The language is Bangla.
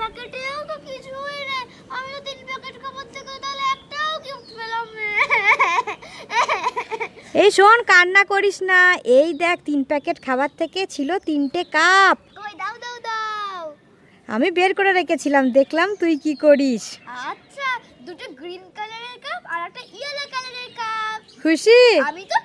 প্যাকেটেও তো কিছুই নেই। আমি তিন প্যাকেট খাবার থেকে তাহলে একটাও গিফট পেলাম এই শোন কান্না করিস না। এই দেখ তিন প্যাকেট খাবার থেকে ছিল তিনটে কাপ। দাও দাও দাও। আমি বের করে রেখেছিলাম দেখলাম তুই কি করিস। আচ্ছা দুটো গ্রিন কালারের কাপ আর একটা ইয়েলো কালারের কাপ খুশি? আমি তো